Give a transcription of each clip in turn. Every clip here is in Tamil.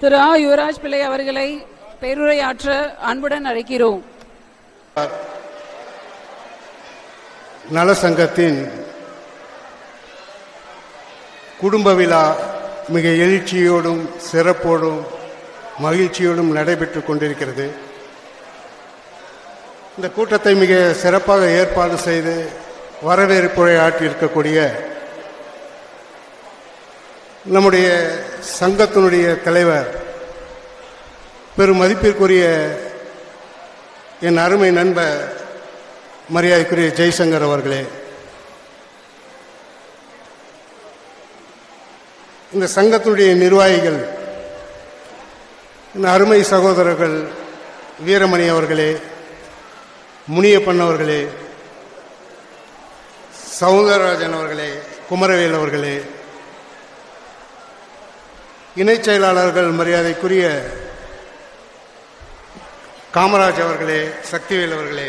திரு ஆ யுவராஜ் பிள்ளை அவர்களை பேருரையாற்ற அன்புடன் அழைக்கிறோம். நல சங்கத்தின் குடும்ப விழா மிக எழுச்சியோடும் சிறப்போடும் மகிழ்ச்சியோடும் நடைபெற்று கொண்டிருக்கிறது. இந்த கூட்டத்தை மிக சிறப்பாக ஏற்பாடு செய்து வரவேற்புரை ஆற்றியிருக்கக்கூடிய நம்முடைய சங்கத்தினுடைய தலைவர் பெரும் மதிப்பிற்குரிய என் அருமை நண்பர் மரியாதைக்குரிய ஜெய்சங்கர் அவர்களே. இந்த சங்கத்தினுடைய நிர்வாகிகள் இந்த அருமை சகோதரர்கள் வீரமணி அவர்களே முனியப்பன் அவர்களே சவுந்தரராஜன் அவர்களே குமரவேல் அவர்களே இணைச் செயலாளர்கள் மரியாதைக்குரிய காமராஜ் அவர்களே சக்திவேல் அவர்களே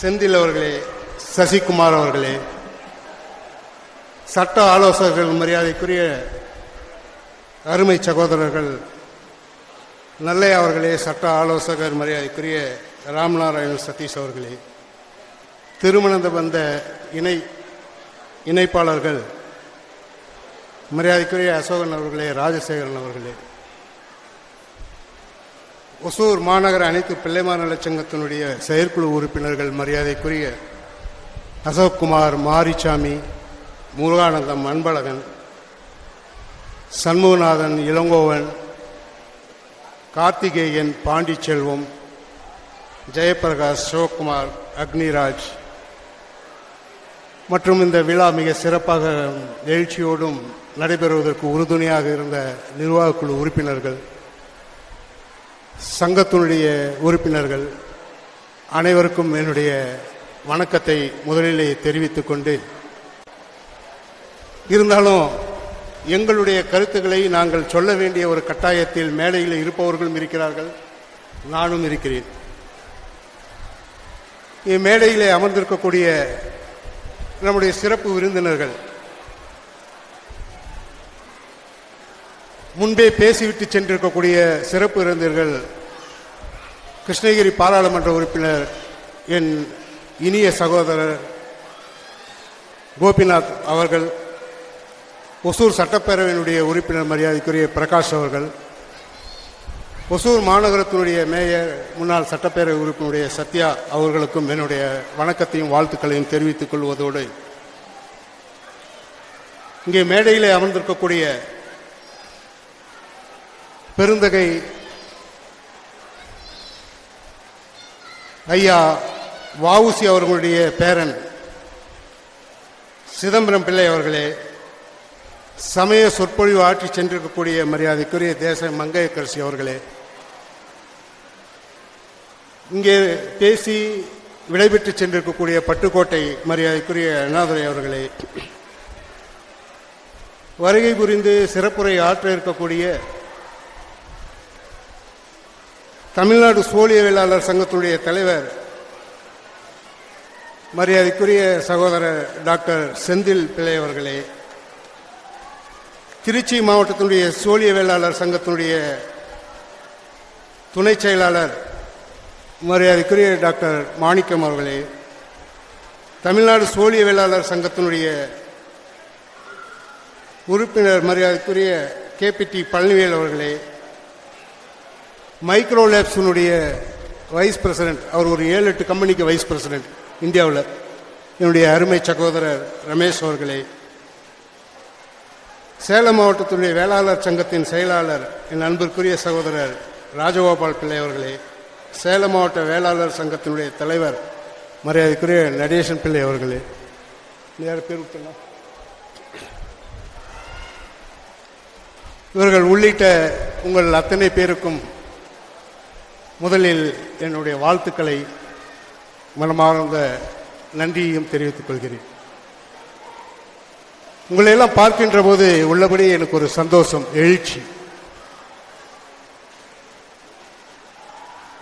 செந்தில் அவர்களே சசிகுமார் அவர்களே சட்ட ஆலோசகர்கள் மரியாதைக்குரிய அருமை சகோதரர்கள் நல்லை அவர்களே சட்ட ஆலோசகர் மரியாதைக்குரிய ராமநாராயணன் சதீஷ் அவர்களே திருமணந்த வந்த இணை இணைப்பாளர்கள் மரியாதைக்குரிய அசோகன் அவர்களே ராஜசேகரன் அவர்களே. ஒசூர் மாநகர அனைத்து பிள்ளைமார் நலச்சங்கத்தினுடைய செயற்குழு உறுப்பினர்கள் மரியாதைக்குரிய அசோக்குமார் மாரிசாமி முருகானந்தம் அன்பழகன் சண்முகநாதன் இளங்கோவன் கார்த்திகேயன் பாண்டிச்செல்வம் ஜெயபிரகாஷ் சிவகுமார் அக்னிராஜ் மற்றும் இந்த விழா மிக சிறப்பாக எழுச்சியோடும் நடைபெறுவதற்கு உறுதுணையாக இருந்த நிர்வாகக்குழு உறுப்பினர்கள் சங்கத்தினுடைய உறுப்பினர்கள் அனைவருக்கும் என்னுடைய வணக்கத்தை முதலிலே தெரிவித்துக் கொண்டு இருந்தாலும் எங்களுடைய கருத்துக்களை நாங்கள் சொல்ல வேண்டிய ஒரு கட்டாயத்தில் மேடையில் இருப்பவர்களும் இருக்கிறார்கள் நானும் இருக்கிறேன். இம்மேடையிலே அமர்ந்திருக்கக்கூடிய நம்முடைய சிறப்பு விருந்தினர்கள். முன்பே பேசிவிட்டு சென்றிருக்கக்கூடிய சிறப்பு விருந்தினர்கள் கிருஷ்ணகிரி பாராளுமன்ற உறுப்பினர் என் இனிய சகோதரர் கோபிநாத் அவர்கள் ஒசூர் சட்டப்பேரவையினுடைய உறுப்பினர் மரியாதைக்குரிய பிரகாஷ் அவர்கள் ஒசூர் மாநகரத்தினுடைய மேயர் முன்னாள் சட்டப்பேரவை உறுப்பினுடைய சத்யா அவர்களுக்கும் என்னுடைய வணக்கத்தையும் வாழ்த்துக்களையும் தெரிவித்துக் கொள்வதோடு இங்கே மேடையிலே அமர்ந்திருக்கக்கூடிய பெருந்தகை ஐயா வவுசி அவர்களுடைய பேரன் சிதம்பரம் பிள்ளை அவர்களே சமய சொற்பொழிவு ஆற்றி சென்றிருக்கக்கூடிய மரியாதைக்குரிய தேச மங்கையக்கரசி அவர்களே இங்கே பேசி விடைபெற்று சென்றிருக்கக்கூடிய பட்டுக்கோட்டை மரியாதைக்குரிய அண்ணாதுரை அவர்களே வருகை புரிந்து சிறப்புரை ஆற்ற இருக்கக்கூடிய தமிழ்நாடு சோழியவியலாளர் சங்கத்துடைய தலைவர் மரியாதைக்குரிய சகோதரர் டாக்டர் செந்தில் பிள்ளை அவர்களே திருச்சி மாவட்டத்தினுடைய சோழிய வேளாளர் சங்கத்தினுடைய துணை செயலாளர் மரியாதைக்குரிய டாக்டர் மாணிக்கம் அவர்களே தமிழ்நாடு சோழிய வேளாளர் சங்கத்தினுடைய உறுப்பினர் மரியாதைக்குரிய கேபிடி பழனிவேல் அவர்களே மைக்ரோ லேப்ஸினுடைய வைஸ் பிரசிடென்ட் அவர் ஒரு ஏழு எட்டு கம்பெனிக்கு வைஸ் பிரசிடென்ட் இந்தியாவில். என்னுடைய அருமை சகோதரர் ரமேஷ் அவர்களே சேலம் மாவட்டத்தினுடைய வேளாளர் சங்கத்தின் செயலாளர் என் அன்பிற்குரிய சகோதரர் ராஜகோபால் பிள்ளை அவர்களே சேலம் மாவட்ட வேளாளர் சங்கத்தினுடைய தலைவர் மரியாதைக்குரிய நடேசன் பிள்ளை அவர்களே. நேர பேர் விட்டுலாம் இவர்கள் உள்ளிட்ட உங்கள் அத்தனை பேருக்கும் முதலில் என்னுடைய வாழ்த்துக்களை மனமார்ந்த நன்றியையும் தெரிவித்துக் கொள்கிறேன். உங்களை எல்லாம் பார்க்கின்ற போது உள்ளபடி எனக்கு ஒரு சந்தோஷம் எழுச்சி.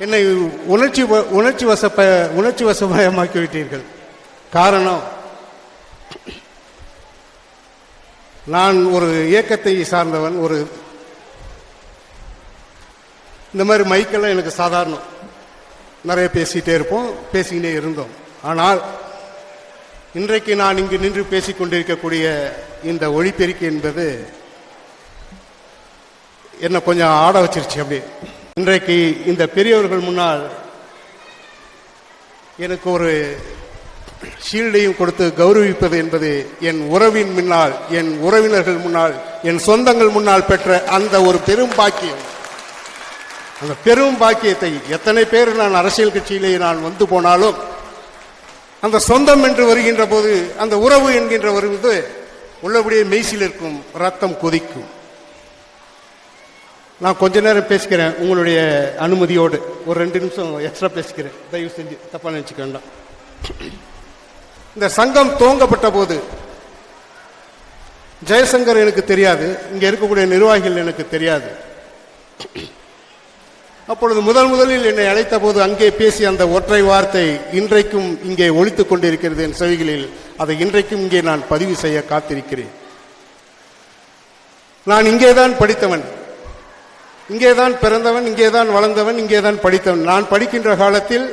என்னை உணர்ச்சி வ- உணர்ச்சி வசப்ப உணர்ச்சி வசமயமாக்கி விட்டீர்கள். காரணம் நான் ஒரு இயக்கத்தை சார்ந்தவன் ஒரு இந்த மாதிரி மைக்கெல்லாம் எனக்கு சாதாரணம். நிறைய பேசிகிட்டே இருப்போம் பேசிக்கிட்டே இருந்தோம். ஆனால் இன்றைக்கு நான் இங்கு நின்று பேசிக் கொண்டிருக்கக்கூடிய இந்த ஒளிபெருக்கி என்பது என்னை கொஞ்சம் ஆட வச்சிருச்சு அப்படியே. இன்றைக்கு இந்த பெரியவர்கள் முன்னால் எனக்கு ஒரு ஷீல்டையும் கொடுத்து கௌரவிப்பது என்பது என் உறவின் முன்னால் என் உறவினர்கள் முன்னால் என் சொந்தங்கள் முன்னால் பெற்ற அந்த ஒரு பெரும் பாக்கியம். அந்த பெரும் பாக்கியத்தை எத்தனை பேர் நான் அரசியல் கட்சியிலே நான் வந்து போனாலும் அந்த சொந்தம் என்று வருகின்ற போது அந்த உறவு என்கின்ற வருவது உள்ளபடியே மெய்சில் இருக்கும் ரத்தம் கொதிக்கும். நான் கொஞ்ச நேரம் பேசிக்கிறேன் உங்களுடைய அனுமதியோடு. ஒரு ரெண்டு நிமிஷம் எக்ஸ்ட்ரா பேசிக்கிறேன். தயவு செஞ்சு தப்பாக நினச்சிக்க வேண்டாம். இந்த சங்கம் துவங்கப்பட்ட போது ஜெயசங்கர் எனக்கு தெரியாது. இங்கே இருக்கக்கூடிய நிர்வாகிகள் எனக்கு தெரியாது. அப்பொழுது முதல் முதலில் என்னை அழைத்த போது அங்கே பேசிய அந்த ஒற்றை வார்த்தை இன்றைக்கும் இங்கே ஒலித்துக் கொண்டிருக்கிறது என் செவிகளில். அதை இன்றைக்கும் இங்கே நான் பதிவு செய்ய காத்திருக்கிறேன். நான் இங்கேதான் படித்தவன். இங்கேதான் பிறந்தவன் இங்கேதான் வளர்ந்தவன் இங்கேதான் படித்தவன். நான் படிக்கின்ற காலத்தில்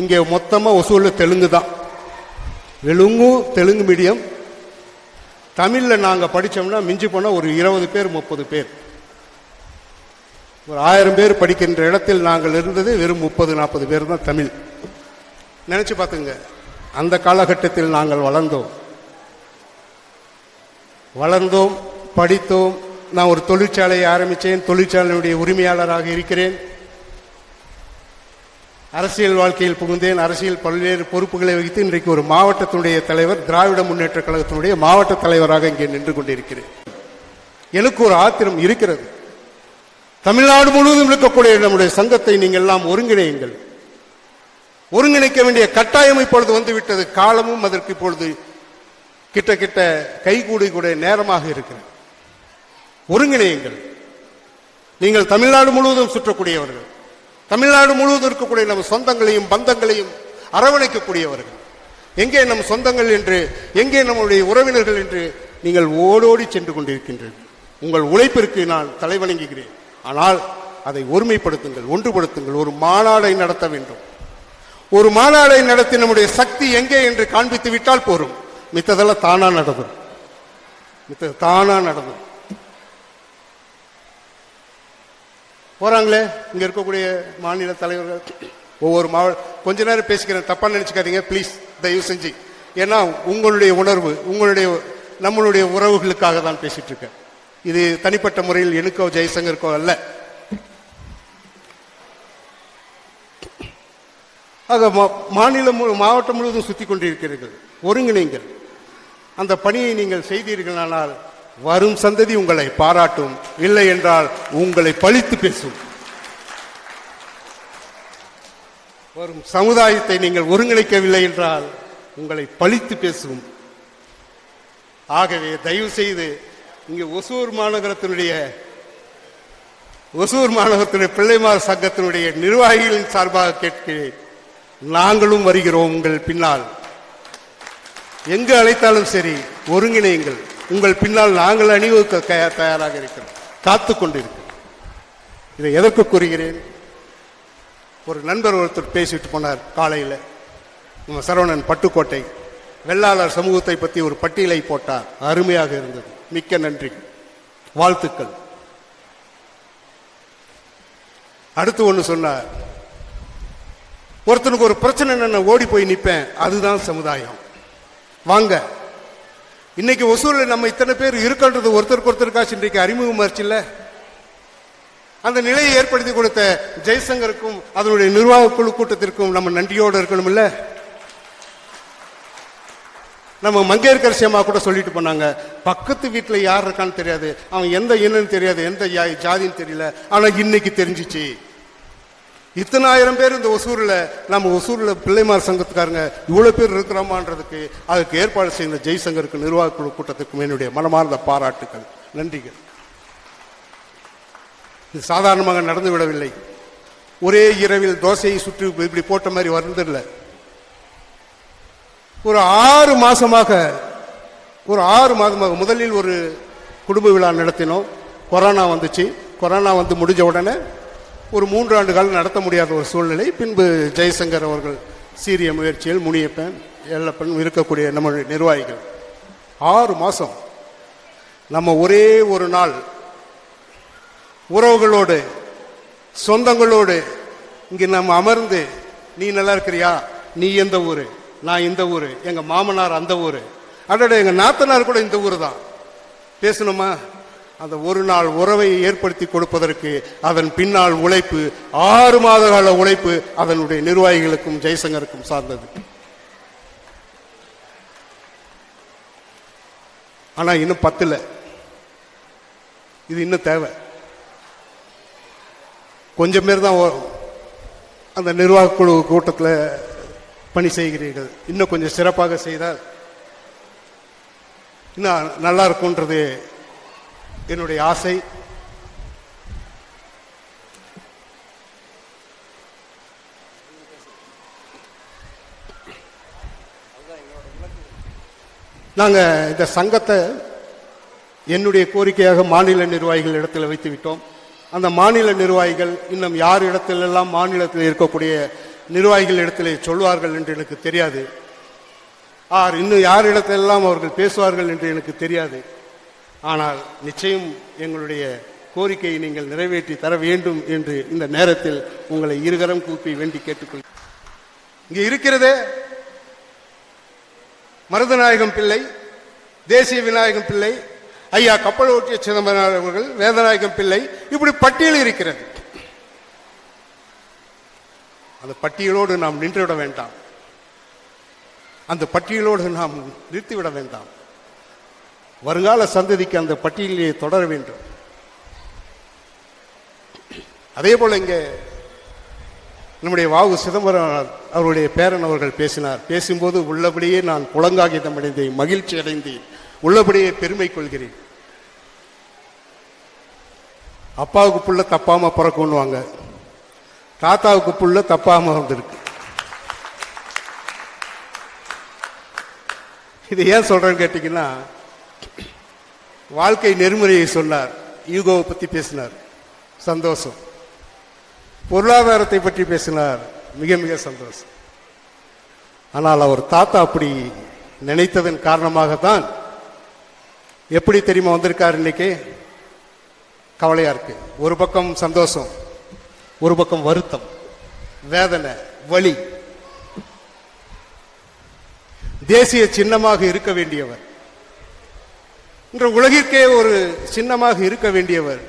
இங்கே மொத்தமாக ஒசூரில் தெலுங்கு தான். தெலுங்கு தெலுங்கு மீடியம். தமிழில் நாங்கள் படித்தோம்னா மிஞ்சி போனால் ஒரு இருபது பேர் முப்பது பேர். ஒரு ஆயிரம் பேர் படிக்கின்ற இடத்தில் நாங்கள் இருந்தது வெறும் முப்பது நாற்பது பேர் தான் தமிழ். நினச்சி பார்த்துங்க. அந்த காலகட்டத்தில் நாங்கள் வளர்ந்தோம். வளர்ந்தோம் படித்தோம் நான் ஒரு தொழிற்சாலையை ஆரம்பித்தேன். தொழிற்சாலையுடைய உரிமையாளராக இருக்கிறேன். அரசியல் வாழ்க்கையில் புகுந்தேன். அரசியல் பல்வேறு பொறுப்புகளை வகித்து இன்றைக்கு ஒரு மாவட்டத்தினுடைய தலைவர் திராவிட முன்னேற்ற கழகத்தினுடைய மாவட்ட தலைவராக இங்கே நின்று கொண்டிருக்கிறேன். எனக்கு ஒரு ஆத்திரம் இருக்கிறது. தமிழ்நாடு முழுவதும் இருக்கக்கூடிய நம்முடைய சங்கத்தை நீங்கள் எல்லாம் ஒருங்கிணையுங்கள். ஒருங்கிணைக்க வேண்டிய கட்டாயம் இப்பொழுது வந்துவிட்டது. காலமும் அதற்கு இப்பொழுது கிட்ட கிட்ட கைகூடி கூட நேரமாக இருக்கிறது. ஒருங்கிணையுங்கள். நீங்கள் தமிழ்நாடு முழுவதும் சுற்றக்கூடியவர்கள். தமிழ்நாடு முழுவதும் இருக்கக்கூடிய நம் சொந்தங்களையும் பந்தங்களையும் அரவணைக்கக்கூடியவர்கள். எங்கே நம் சொந்தங்கள் என்று எங்கே நம்முடைய உறவினர்கள் என்று நீங்கள் ஓடோடி சென்று கொண்டிருக்கின்றீர்கள். உங்கள் உழைப்பிற்கு நான் தலைவணங்குகிறேன். ஆனால் அதை ஒருமைப்படுத்துங்கள் ஒன்றுபடுத்துங்கள். ஒரு மாநாடை நடத்த வேண்டும். ஒரு மாநாடை நடத்தி நம்முடைய சக்தி எங்கே என்று காண்பித்து விட்டால் போரும். மித்ததெல்லாம் தானா நடந்தது மித்தது தானா நடந்தது போகிறாங்களே இங்கே இருக்கக்கூடிய மாநில தலைவர்கள். ஒவ்வொரு மாவட்ட கொஞ்ச நேரம் பேசிக்கிறேன். தப்பாக நினச்சிக்காதீங்க. ப்ளீஸ் தயவு செஞ்சு. ஏன்னா உங்களுடைய உணர்வு உங்களுடைய நம்மளுடைய உறவுகளுக்காக தான் பேசிகிட்டு இருக்கேன் இது தனிப்பட்ட முறையில் எனக்கோ ஜெய்சங்கருக்கோ அல்ல. ஆக மா- மாநிலம் முழு- மாவட்டம் முழுவதும் சுற்றி கொண்டிருக்கிறீர்கள். ஒருங்கிணைங்கள். அந்த பணியை நீங்கள் செய்தீர்களானால் வரும் சந்ததி உங்களை பாராட்டும். இல்லை என்றால் உங்களை பழித்து பேசும். வரும் சமுதாயத்தை நீங்கள் ஒருங்கிணைக்கவில்லை என்றால் உங்களை பழித்து பேசும். ஆகவே தயவு செய்து இங்கே ஒசூர் மாநகரத்தினுடைய ஒசூர் மாநகரத்தினுடைய பிள்ளைமார் சங்கத்தினுடைய நிர்வாகிகளின் சார்பாக கேட்கிறேன். நாங்களும் வருகிறோம் உங்கள் பின்னால். எங்கு அழைத்தாலும் சரி ஒருங்கிணையுங்கள். உங்கள் பின்னால் நாங்கள் அணிவகுக்க தயாராக இருக்கிறோம். காத்து கொண்டிருக்கிறோம். இதை எதற்கு கூறுகிறேன்? ஒரு நண்பர் ஒருத்தர் பேசிட்டு போனார் காலையில். நம்ம சரவணன் பட்டுக்கோட்டை. வெள்ளாளர் சமூகத்தை பற்றி ஒரு பட்டியலை போட்டார். அருமையாக இருந்தது. மிக்க நன்றி. வாழ்த்துக்கள். அடுத்து ஒன்று சொன்னார். ஒருத்தனுக்கு ஒரு பிரச்சனை என்ன ஓடி போய் நிற்பேன் அதுதான் சமுதாயம். வாங்க. இன்னைக்கு ஒசூரில் நம்ம இத்தனை பேர் இருக்கின்றது ஒருத்தருக்கு ஒருத்தருக்காச்சு இன்றைக்கு அறிமுகமாச்சுல்ல அந்த நிலையை ஏற்படுத்தி கொடுத்த ஜெய்சங்கருக்கும் அதனுடைய நிர்வாக குழு கூட்டத்திற்கும் நம்ம நன்றியோடு இருக்கணும் இல்ல நம்ம மங்கையர்கரசி அம்மா கூட சொல்லிட்டு போனாங்க பக்கத்து வீட்டில் யார் இருக்கான்னு தெரியாது அவன் எந்த இனன்னு தெரியாது எந்த ஜாதின்னு தெரியல ஆனால் இன்னைக்கு தெரிஞ்சிச்சு. இத்தனை ஆயிரம் பேர் இந்த ஒசூரில் நம்ம ஒசூரில் பிள்ளைமார் சங்கத்துக்காரங்க இவ்வளோ பேர் இருக்கிறோமான்றதுக்கு அதுக்கு ஏற்பாடு செய்த ஜெய்சங்கருக்கு நிர்வாக குழு கூட்டத்துக்கும் என்னுடைய மனமார்ந்த பாராட்டுக்கள். நன்றிகள். இது சாதாரணமாக நடந்து விடவில்லை. ஒரே இரவில் தோசையை சுற்றி இப்படி போட்ட மாதிரி வந்துடல ஒரு ஆறு மாதமாக ஒரு ஆறு மாதமாக முதலில் ஒரு குடும்ப விழா நடத்தினோம். கொரோனா வந்துச்சு. கொரோனா வந்து முடிஞ்ச உடனே ஒரு மூன்று ஆண்டு காலம் நடத்த முடியாத ஒரு சூழ்நிலை. பின்பு ஜெய்சங்கர் அவர்கள் சீரிய முயற்சியில் முனியப்பன் எல்லப்பன் இருக்கக்கூடிய நம்ம நிர்வாகிகள். ஆறு மாதம் நம்ம ஒரே ஒரு நாள் உறவுகளோடு சொந்தங்களோடு இங்கே நம்ம அமர்ந்து நீ நல்லா இருக்கிறியா? நீ எந்த ஊர்? நான் இந்த ஊர். எங்கள் மாமனார் அந்த ஊர். அடட எங்கள் நாத்தனார் கூட இந்த ஊர் தான். பேசணுமா? அந்த ஒரு நாள் உறவை ஏற்படுத்தி கொடுப்பதற்கு அதன் பின்னால் உழைப்பு ஆறு மாத கால உழைப்பு அதனுடைய நிர்வாகிகளுக்கும் ஜெய்சங்கருக்கும் சார்ந்தது. ஆனால் இன்னும் பத்துல. இது இன்னும் தேவை. கொஞ்சம் பேர் தான் ஓ- அந்த நிர்வாக குழு கூட்டத்தில் பணி செய்கிறீர்கள். இன்னும் கொஞ்சம் சிறப்பாக செய்தால் இன்னும் நல்லா இருக்கும்ன்றது என்னுடைய ஆசை நாங்கள் இந்த சங்கத்தை என்னுடைய கோரிக்கையாக மாநில நிர்வாகிகள் இடத்துல வைத்து விட்டோம். அந்த மாநில நிர்வாகிகள் இன்னும் யார் இடத்திலெல்லாம் மாநிலத்தில் இருக்கக்கூடிய நிர்வாகிகள் இடத்திலே சொல்வார்கள் என்று எனக்கு தெரியாது. ஆர் இன்னும் யார் இடத்திலெல்லாம் அவர்கள் பேசுவார்கள் என்று எனக்கு தெரியாது. ஆனால் நிச்சயம் எங்களுடைய கோரிக்கையை நீங்கள் நிறைவேற்றி தர வேண்டும் என்று இந்த நேரத்தில் உங்களை இருகரம் கூப்பி வேண்டி கேட்டுக்கொள் இங்கே இருக்கிறதே மருதநாயகம் பிள்ளை தேசிய விநாயகம் பிள்ளை ஐயா கப்பல் ஓட்டிய சிதம்பரம் அவர்கள் வேதநாயகம் பிள்ளை இப்படி பட்டியல் இருக்கிறது. அந்த பட்டியலோடு நாம் நின்றுவிட வேண்டாம். அந்த பட்டியலோடு நாம் நிறுத்திவிட வேண்டாம். வருங்கால சந்ததிக்கு அந்த பட்டியலிலே தொடர வேண்டும். அதே போல இங்கே நம்முடைய வாவு சிதம்பரம் அவருடைய பேரன் அவர்கள் பேசினார். பேசும்போது உள்ளபடியே நான் புலங்காகிதம் அடைந்தேன் மகிழ்ச்சி அடைந்தேன் உள்ளபடியே பெருமை கொள்கிறேன். அப்பாவுக்கு புள்ள தப்பாம பிறக்கும்னுவாங்க தாத்தாவுக்கு புள்ள தப்பாம வந்திருக்கு. இது ஏன் சொல்றேன்னு கேட்டீங்கன்னா வாழ்க்கை நெறிமுறையை சொன்னார். ஈகோவை பற்றி பேசினார். சந்தோஷம். பொருளாதாரத்தை பற்றி பேசினார். மிக மிக சந்தோஷம். ஆனால் அவர் தாத்தா அப்படி நினைத்ததன் காரணமாகத்தான் எப்படி தெரியுமா வந்திருக்கார் இன்னைக்கு? கவலையாக இருக்கு. ஒரு பக்கம் சந்தோஷம் ஒரு பக்கம் வருத்தம் வேதனை வலி. தேசிய சின்னமாக இருக்க வேண்டியவர். இன்று உலகிற்கே ஒரு சின்னமாக இருக்க வேண்டியவர்.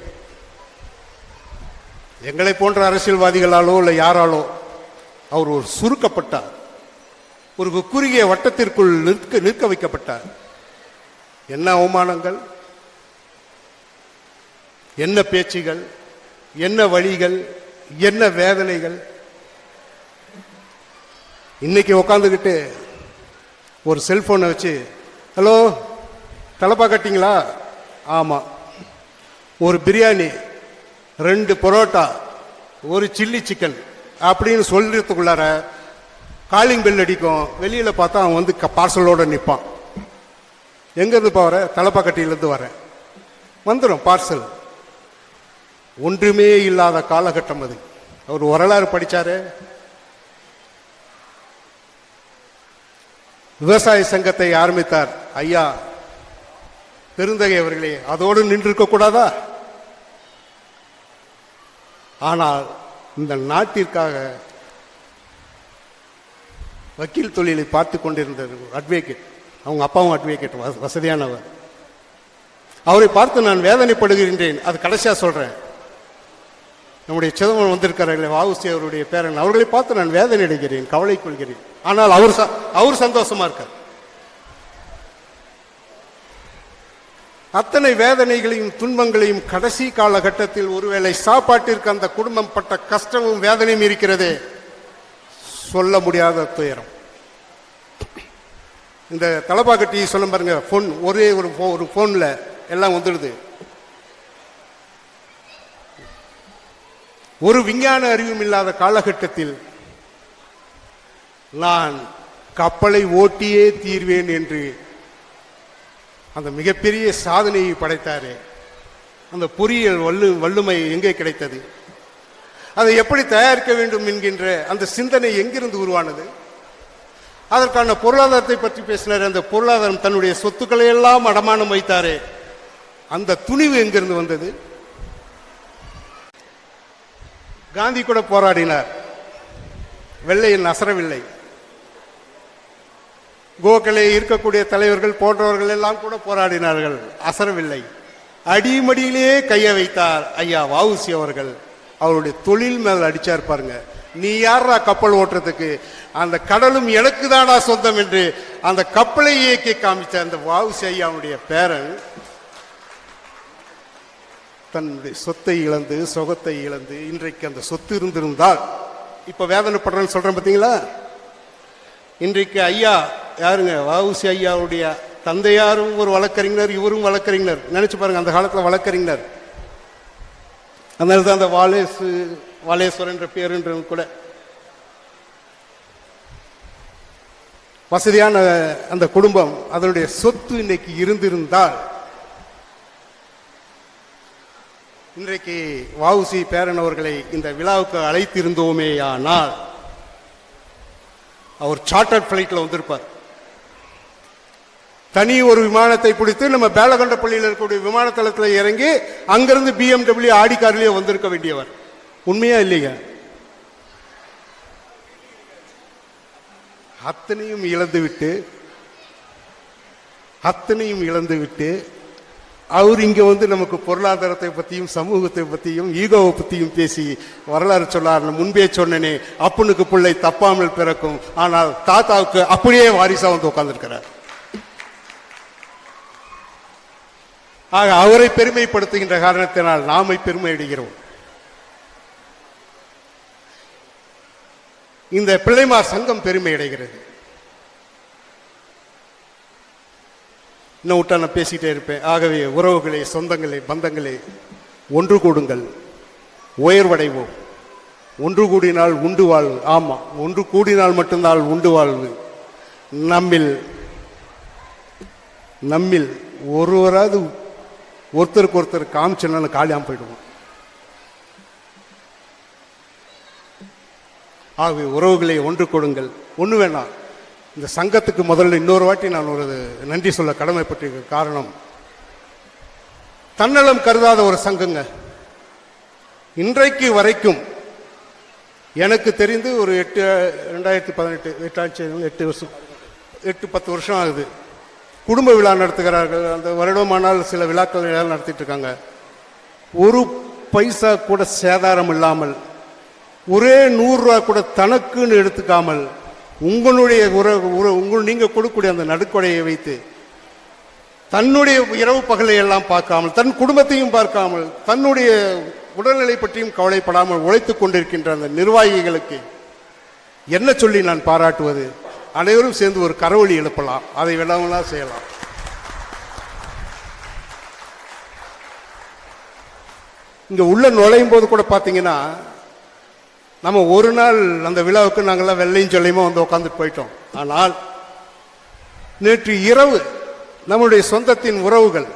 எங்களை போன்ற அரசியல்வாதிகளாலோ இல்லை யாராலோ அவர் ஒரு சுருக்கப்பட்டார். ஒரு குறுகிய வட்டத்திற்குள் நிற்க நிற்க வைக்கப்பட்டார். என்ன அவமானங்கள்? என்ன பேச்சுகள்? என்ன வழிகள்? என்ன வேதனைகள்? இன்னைக்கு உக்காந்துக்கிட்டு ஒரு செல்போனை வச்சு ஹலோ தலப்பா கட்டிங்களா? ஆமாம் ஒரு பிரியாணி ரெண்டு பரோட்டா ஒரு சில்லி சிக்கன் அப்படின்னு சொல்கிறதுக்குள்ளார காலிங் பெல் அடிக்கும். வெளியில் பார்த்தா அவன் வந்து பார்சலோடு நிற்பான் எங்கேருந்து போகிற தலப்பாக்கட்டியிலேருந்து வரேன் வந்துடும் பார்சல் ஒன்றுமே இல்லாத காலகட்டம் அது. அவர் வரலாறு படித்தார் விவசாய சங்கத்தை ஆரம்பித்தார் ஐயா பெருந்தகை அவர்களே அதோடு நின்றிருக்க கூடாதா? ஆனால் இந்த நாட்டிற்காக வக்கீல் தொழிலை பார்த்து கொண்டிருந்தது அட்வொகேட் அவங்க அப்பாவும் அட்வொகேட் வசதியானவர். அவரை பார்த்து நான் வேதனைப்படுகின்றேன். அது கடைசியாக சொல்கிறேன் நம்முடைய சிதம்பரம் வந்திருக்கிறார்கள் வாவுசி அவருடைய பேரன். அவர்களை பார்த்து நான் வேதனை அடைகிறேன் கவலை கொள்கிறேன். ஆனால் அவர் ச- அவர் சந்தோஷமாக இருக்கார். அத்தனை வேதனைகளையும் துன்பங்களையும் கடைசி காலகட்டத்தில் ஒருவேளை சாப்பாட்டிற்கு அந்த குடும்பம் பட்ட கஷ்டமும் வேதனையும் இருக்கிறதே சொல்ல முடியாத துயரம். இந்த தலப்பாக்கட்டி சொல்ல பாருங்க ஃபோன் ஒரே ஒரு ஃபோ ஒரு ஃபோனில் எல்லாம் வந்துடுது. ஒரு விஞ்ஞான அறிவும் இல்லாத காலகட்டத்தில் நான் கப்பலை ஓட்டியே தீர்வேன் என்று அந்த மிகப்பெரிய சாதனையை படைத்தாரே. அந்த பொறியியல் வல்லு வல்லுமை எங்கே கிடைத்தது? அதை எப்படி தயாரிக்க வேண்டும் என்கின்ற அந்த சிந்தனை எங்கிருந்து உருவானது? அதற்கான பொருளாதாரத்தை பற்றி பேசினார். அந்த பொருளாதாரம் தன்னுடைய சொத்துக்களை எல்லாம் அடமானம் வைத்தாரே. அந்த துணிவு எங்கிருந்து வந்தது? காந்தி கூட போராடினார். வெள்ளையில் அசரவில்லை கோகலே இருக்கக்கூடிய தலைவர்கள் போன்றவர்கள் எல்லாம் கூட போராடினார்கள். அசரவில்லை. அடிமடியிலேயே கையை வைத்தார் ஐயா வாவுசி அவர்கள். அவருடைய தொழில் மேல் அடிச்சா இருப்பாருங்க நீ யாரா கப்பல் ஓட்டுறதுக்கு? அந்த கடலும் எனக்கு தானா சொந்தம் என்று அந்த கப்பலை இயக்கி காமிச்ச அந்த வாவுசி ஐயாவுடைய பேரன் தன்னுடைய சொத்தை இழந்து சுகத்தை இழந்து இன்றைக்கு அந்த சொத்து இருந்திருந்தால் இப்ப வேதனைப்படுறேன்னு சொல்றேன் பார்த்தீங்களா இன்றைக்கு ஐயா யாருங்க? வவுசி ஐயாவுடைய தந்தையாரும் ஒரு வழக்கறிஞர் இவரும் வழக்கறிஞர். நினைச்சு பாருங்க அந்த காலத்தில் வழக்கறிஞர். அதனால தான் அந்த வாலேசு வாலேஸ்வரன் என்ற பேருன்றது கூட. வசதியான அந்த குடும்பம் அதனுடைய சொத்து இன்னைக்கு இருந்திருந்தால் இன்றைக்கு வவுசி பேரன் அவர்களை இந்த விழாவுக்கு அழைத்திருந்தோமேயானால் அவர் சார்ட்டர் ஃபிளைட்டில் வந்திருப்பார். தனி ஒரு விமானத்தை பிடித்து நம்ம பேலகொண்டப்பள்ளியில் இருக்கக்கூடிய விமான தளத்தில் இறங்கி அங்கிருந்து பிஎம்டபிள்யூ ஆடி கார்லேயே வந்திருக்க வேண்டியவர். உண்மையா இல்லைங்க அத்தனையும் இழந்துவிட்டு அத்தனையும் இழந்துவிட்டு அவர் இங்கே வந்து நமக்கு பொருளாதாரத்தை பற்றியும் சமூகத்தை பற்றியும் ஈகோவை பற்றியும் பேசி வரலாறு சொல்லார் முன்பே சொன்னனே அப்பனுக்கு பிள்ளை தப்பாமல் பிறக்கும். ஆனால் தாத்தாவுக்கு அப்படியே வாரிசாக வந்து உட்கார்ந்திருக்கிறார். ஆக அவரை பெருமைப்படுத்துகின்ற காரணத்தினால் நாமை பெருமை அடைகிறோம் இந்த பிள்ளைமார் சங்கம் பெருமை அடைகிறது இன்னும் விட்டா நான் பேசிகிட்டே இருப்பேன். ஆகவே உறவுகளே சொந்தங்களே பந்தங்களே ஒன்று கூடுங்கள். உயர்வடைவோம். ஒன்று கூடினால் உண்டு வாழ்வு. ஆமாம் ஒன்று கூடினால் மட்டும்தான் உண்டு வாழ்வு. நம்மில் நம்மில் ஒருவராது ஒருத்தருக்கு ஒருத்தர் காமிச்சனால காலியாம போயிடுவோம். ஆகவே உறவுகளை ஒன்று கொடுங்கள். ஒன்று வேணாம். இந்த சங்கத்துக்கு முதல்ல இன்னொரு வாட்டி நான் ஒரு நன்றி சொல்ல கடமைப்பட்டிருக்க காரணம். தன்னலம் கருதாத ஒரு சங்கங்க. இன்றைக்கு வரைக்கும் எனக்கு தெரிந்து ஒரு எட்டு ரெண்டாயிரத்தி பதினெட்டு எட்டாச்சு எட்டு வருஷம் எட்டு பத்து வருஷம் ஆகுது. குடும்ப விழா நடத்துகிறார்கள் அந்த வருடமானால் சில விழாக்கள் நடத்திட்டு இருக்காங்க ஒரு பைசா கூட சேதாரம் இல்லாமல் ஒரே நூறுரூவா கூட தனக்குன்னு எடுத்துக்காமல் உங்களுடைய உற உற உங்கள் நீங்கள் கொடுக்கக்கூடிய அந்த நடுக்கொடையை வைத்து தன்னுடைய இரவு பகலை எல்லாம் பார்க்காமல் தன் குடும்பத்தையும் பார்க்காமல் தன்னுடைய உடல்நிலை பற்றியும் கவலைப்படாமல் உழைத்துக் கொண்டிருக்கின்ற அந்த நிர்வாகிகளுக்கு என்ன சொல்லி நான் பாராட்டுவது? அனைவரும் சேர்ந்து ஒரு கரவொலி எழுப்பலாம். அதை வேணாமலாம் செய்யலாம். இங்கே உள்ள நுழையும் போது கூட பார்த்தீங்கன்னா நம்ம ஒரு நாள் அந்த விழாவுக்கு நாங்கெல்லாம் வெள்ளையும் சொல்லியுமா வந்து உட்காந்துட்டு போயிட்டோம். ஆனால் நேற்று இரவு நம்முடைய சொந்தத்தின் உறவுகள்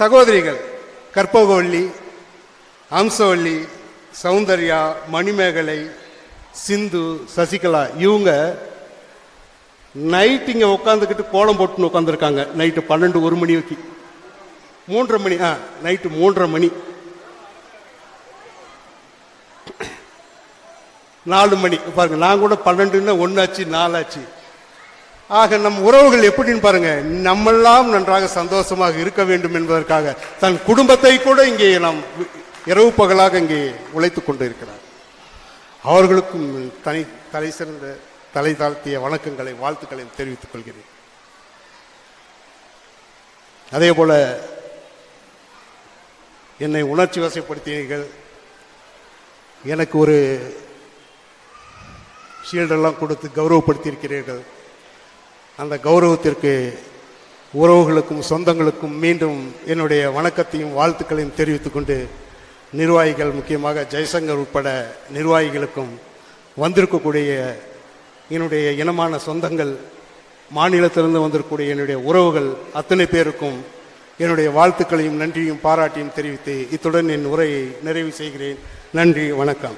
சகோதரிகள் கற்பகவல்லி அம்சவல்லி சௌந்தர்யா மணிமேகலை சிந்து சசிகலா இவங்க நைட் இங்கே உட்காந்துக்கிட்டு கோலம் போட்டுன்னு உட்காந்துருக்காங்க நைட்டு பன்னெண்டு ஒரு மணி வரைக்கும். மூன்றரை மணி ஆ நைட்டு மூன்றரை மணி. நாலு மணி. பாருங்க நான் கூட பன்னெண்டுன்னா ஒன்னாச்சு நாலாச்சு. ஆக நம் உறவுகள் எப்படின்னு பாருங்க நம்மெல்லாம் நன்றாக சந்தோஷமாக இருக்க வேண்டும் என்பதற்காக தன் குடும்பத்தை கூட இங்கே நாம் இரவு பகலாக இங்கே உழைத்து கொண்டு இருக்கிறார் அவர்களுக்கும் தனி தலை சிறந்த தலை தாழ்த்திய வணக்கங்களை வாழ்த்துக்களை தெரிவித்துக் கொள்கிறேன். அதே போல என்னை உணர்ச்சி வசப்படுத்தினீர்கள். எனக்கு ஒரு ஷீல்டெல்லாம் கொடுத்து கௌரவப்படுத்தியிருக்கிறீர்கள். அந்த கௌரவத்திற்கு உறவுகளுக்கும் சொந்தங்களுக்கும் மீண்டும் என்னுடைய வணக்கத்தையும் வாழ்த்துக்களையும் தெரிவித்துக்கொண்டு நிர்வாகிகள் முக்கியமாக ஜெய்சங்கர் உட்பட நிர்வாகிகளுக்கும் வந்திருக்கக்கூடிய என்னுடைய இனமான சொந்தங்கள் மாநிலத்திலிருந்து வந்திருக்கக்கூடிய என்னுடைய உறவுகள் அத்தனை பேருக்கும் என்னுடைய வாழ்த்துக்களையும் நன்றியும் பாராட்டியும் தெரிவித்து இத்துடன் என் உரையை நிறைவு செய்கிறேன். நன்றி வணக்கம்.